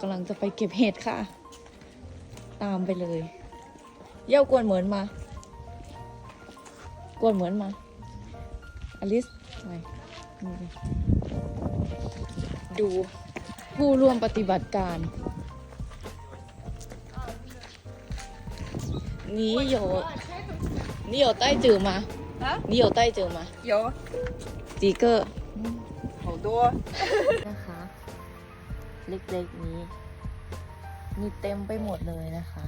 กำลังจะไปเก็บเห็ดค่ะ ตามไปเลย เย่ากวนเหมือนมา กวนเหมือนมา อลิสไปนี่เลยดูผู้ร่วมปฏิบัติการ นี่有你有带纸吗啊你有带纸吗有几个好多， นะคะ ะ เล็กๆนี้ มีเต็มไปหมดเลยนะคะ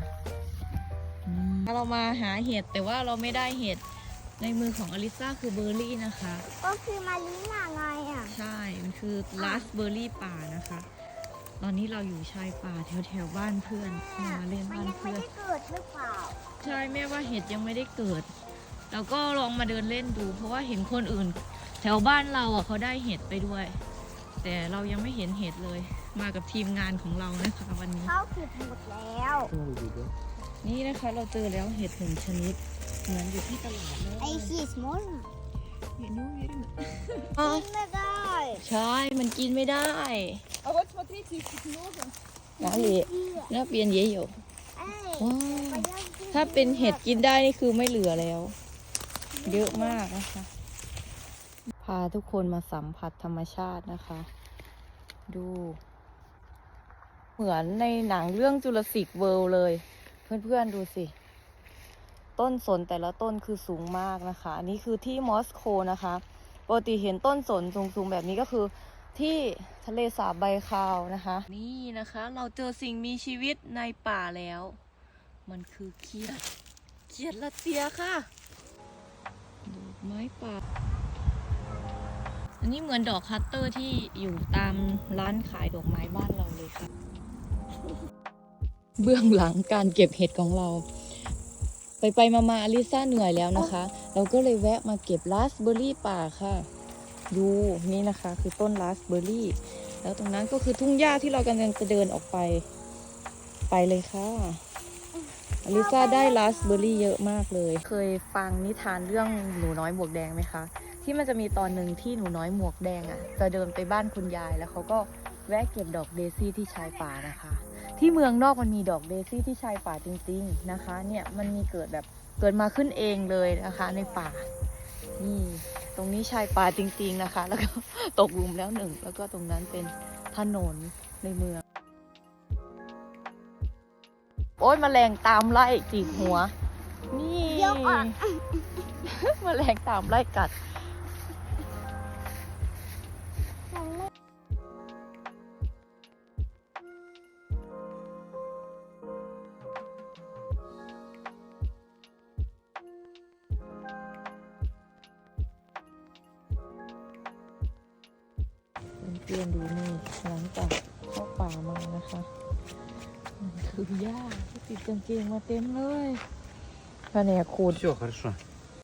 เรามาหาเห็ดแต่ว่าเราไม่ได้เห็ดในมือของอลิซ่าคือเบอร์รี่นะคะ ก็คือมาลิน่าไงอะ ใช่ มันคือลาสเบอร์รี่ป่านะคะ ตอนนี้เราอยู่ชายป่าแถวแถวๆบ้านเพื่อนมาเล่นมันบ้านยังไม่เพื่อนได้เกิดหรือเปล่า ใช่แม่ว่าเห็ดยังไม่ได้เกิด เราก็ลองมาเดินเล่นดู เพราะว่าเห็นคนอื่น แถวบ้านเราอะเขาได้เห็ดไปด้วย แต่เรายังไม่เห็นเห็ดเลย มากับทีมงานของเรานะคะวันนี้เข้าวผิดหมดแล้ว นี่นะคะเราเจอแล้วเห็ดหนึ่งชนิด เหมือนอยู่ที่ตลาดเลยไอซีสมอลเห็นนู้นเห็นกินไม่ได้ ใช่ มันกินไม่ได้เอาวัตถุที่ซีสมอลนน่าเบียน่าเปลี่ยนเยอะอยู่ถ้าเป็นเห็ดกินได้นี่คือไม่เหลือแล้ว เยอะมากนะคะ พาทุกคนมาสัมผัสธรรมชาตินะคะ ดู เหมือนในหนังเรื่องจุลศิกเวิลด์เลย เพื่อนๆดูสิ ต้นสนแต่ละต้นคือสูงมากนะคะ อันนี้คือที่มอสโกนะคะปกติเห็นต้นสนสูงๆแบบนี้ก็คือที่ทะเลสาบไบคาวนะคะ นี่นะคะ เราเจอสิ่งมีชีวิตในป่าแล้ว มันคือเขียดเขียดละเตียค่ะดอกไม้ป่าอันนี้เหมือนดอกคัตเตอร์ที่อยู่ตามร้านขายดอกไม้บ้านเราเลยค่ะ เบื้องหลังการเก็บเห็ดของเรา ไปไปมามาอลิซ่าเหนื่อยแล้วนะคะ เราก็เลยแวะมาเก็บราสเบอร์รี่ป่าค่ะ ดูนี่นะคะ คือต้นราสเบอร์รี่ แล้วตรงนั้นก็คือทุ่งหญ้าที่เรากำลังจะเดินออกไป ไปเลยค่ะอลิซาได้ราสเบอร์รี่เยอะมากเลย เคยฟังนิทานเรื่องหนูน้อยหมวกแดงไหมคะ ที่มันจะมีตอนหนึ่งที่หนูน้อยหมวกแดงอะ่ะ จะเดินไปบ้านคุณยายแล้วเขาก็ แวะเก็บดอกเดซี่ที่ชายป่านะคะ ที่เมืองนอกมันมีดอกเดซี่ที่ชายป่าจริง ๆนะคะ เนี่ยมันมีเกิดแบบเกิดมาขึ้นเองเลยนะคะในป่า นี่ ตรงนี้ชายป่าจริง ๆนะคะ แล้วก็ตกหลุมแล้วหนึ่ง แล้วก็ตรงนั้นเป็นถนนในเมือง โอ๊ยแมลงตามไล่จิกหัว นี่เดี๋ยวก่อนแมลงตามไล่กัด เพื่อนๆดูนี่หลังจากเข้าป่ามานะคะมันคือหญ้าที่ติดกางเกงมาเต็มเลยแผนกขูด Все хорошо.